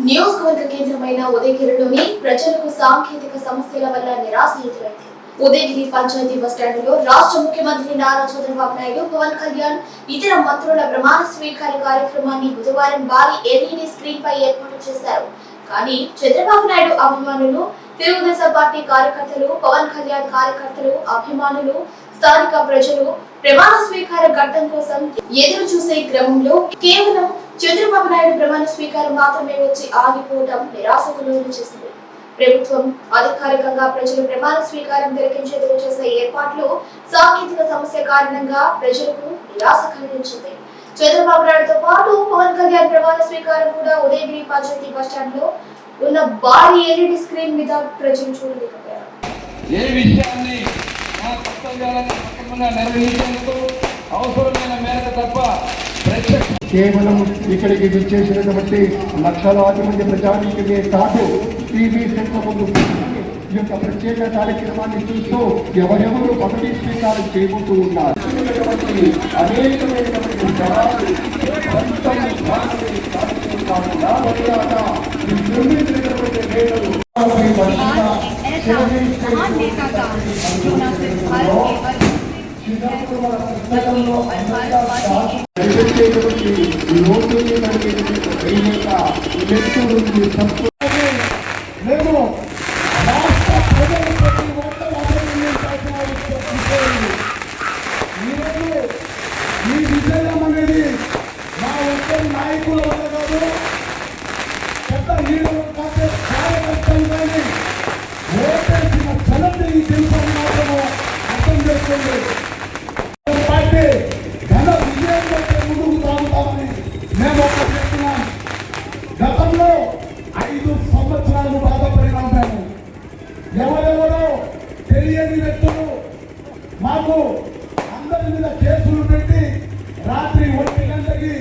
నియోజకవర్గ కేంద్రమైన ఉదయగిరిలోని ప్రజలకు సాంకేతిక సమస్యల వల్ల నిరాశ ఎదురైంది ఉదయగిరి పంచాయతీ బస్టాండ్లో రాష్ట్ర ముఖ్యమంత్రి నారా చంద్రబాబు నాయుడు పవన్ కళ్యాణ్ ఇతర మంత్రుల ప్రమాణ స్వీకార కార్యక్రమాన్ని బుధవారం భారీ ఎల్ఈడి స్క్రీన్ పై ఏర్పాటు చేశారు. కానీ చంద్రబాబు నాయుడు అభిమానులు తెలుగుదేశం పార్టీ కార్యకర్తలు పవన్ కళ్యాణ్ కార్యకర్తలు అభిమానులు స్థానిక ప్రజలు ప్రమాణ స్వీకార ఘట్టం కోసం ఎదురు చూసే క్రమంలో కేవలం చంద్రబాబు నాయుడు ప్రమాణ స్వీకారం మాత్రమే వచ్చి ఆగిపోవడం నిరాశకు లోను చేసింది. ప్రభుత్వం అధికారికంగా ప్రజలు ప్రమాణ స్వీకారం దొరికించేందుకు చేసే ఏర్పాట్లు సాంకేతిక సమస్య కారణంగా ప్రజలకు నిరాశ కలిగించింది. చంద్రబాబు నాయుడుతో పాటు పవన్ కళ్యాణ్ ప్రమాణ స్వీకారం కూడా ఉదయగిరి పంచాయతీ బస్టాండ్లో ఉన్న భారీ ఎల్ఈడి స్క్రీన్ మీద ప్రజలు చూడలేకపోయారు. ఏ విషయాన్ని కేవలం ఇక్కడికి విచ్చేసినటువంటి లక్షలాది మంది ప్రజానీకమే కాదు టీవీ కూర్చొని ఈ యొక్క ప్రత్యేక కార్యక్రమాన్ని చూస్తూ ఎవరెవరు పదవీ స్వీకారం చేయబోతూ ఉన్నారు. అనేకమైనటువంటి జనాలు కాకుండా के పుస్తకంలో నడిపించేటువంటి లోతుని కలిగినటువంటి దైవిక వ్యక్తులు సంస్కృతి మేము రాష్ట్ర ప్రజలు ప్రతి ఒక్కరూ అభినందించాల్సిన విషయం ఉంది. ఈరోజు ఈ విజయం అనేది మా ఒక్కరి నాయకుల వల్ల కాదు పెద్ద లీడర్లు కాసే కార్యకర్తలు కానీ ఓటేసిన జనత ఈ తెలుసని మాత్రము అర్థం చేసుకోండి ఎవరెవరో ఐదు సంవత్సరాలు బాధపడిన ఉంటాను ఎవరెవరో తెలియని వ్యక్తులు మాకు అందరి మీద కేసులు పెట్టి రాత్రి ఒంటి గంటకి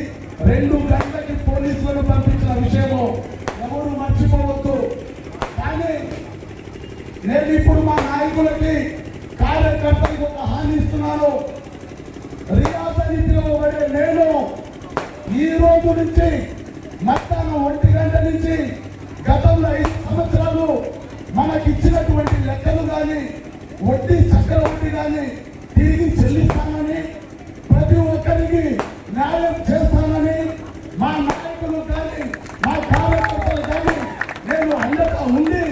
రెండు గంటలకి పోలీసులను పంపించిన విషయము ఎవరు మర్చిపోవద్దు. కానీ నేను ఇప్పుడు మా నాయకులకి కార్యకర్తలకు ఒక హామీ ఇస్తున్నాను. రియాజ్ నేను ఈ రోజు నుంచి మధ్యాహ్నం వడ్డీ చక్రవడ్డీ కానీ తిరిగి చెల్లిస్తామని ప్రతి ఒక్కరికి న్యాయం చేస్తానని మా నాయకులు కానీ మా కార్యకర్తలు కానీ నేను అండగా ఉండి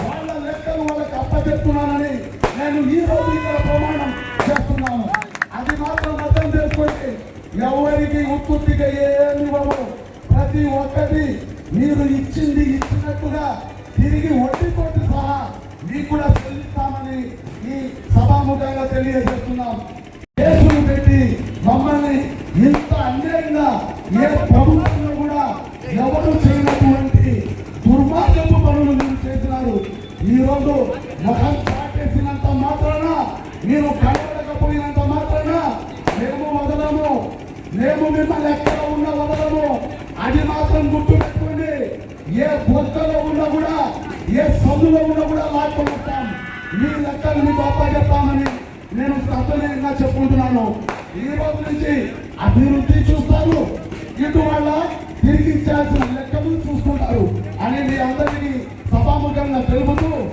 వాళ్ళ లెక్కలు వాళ్ళకి అప్పచెప్తున్నానని నేను ఈ రోజు ఇక్కడ ప్రమాణం చేస్తున్నాను. అది మాత్రం అర్థం చేసుకోండి. ఎవరికి ఉత్పత్తిగా ఏమి బాబు ప్రతి ఒక్కటి మీరు ఇచ్చింది ఇచ్చినట్టుగా తిరిగి వడ్డీతోటి సహా మీకు కూడా చెల్లిస్తామని సభాముఖంగా తెలియజేస్తున్నాం. కేసులు పెట్టి మమ్మల్ని ఇంత అన్యాయంగా ఏ ప్రభుత్వంలో కూడా ఎవరు చేయనటువంటి దుర్మార్గపు పనులు మీరు చేసినారు. ఈరోజు మొహం ముఖం చాటేసినంత మాత్రాన మీరు కనబడకపోయినంత మాత్రాన మేము వదలము. మేము మిమ్మల్ని ఎక్కడ ఉన్న వదలము. అది మాత్రం గుర్తుపెట్టుకోండి. ఏ బొక్కలో ఉన్నా కూడా ఏ సందులో ఉన్నా కూడా లాక్కొని మీ లెక్కలు మీకు అప్పచెప్తామని నేను సత్వనీయంగా చెప్పుకుంటున్నాను. ఈ రోజు నుంచి అభివృద్ధి చూస్తాను ఇటు వల్ల తిరిగి ఇచ్చాల్సిన లెక్కలు చూసుకుంటారు అని మీ అందరికీ సభాముఖంగా తెలుపుతూ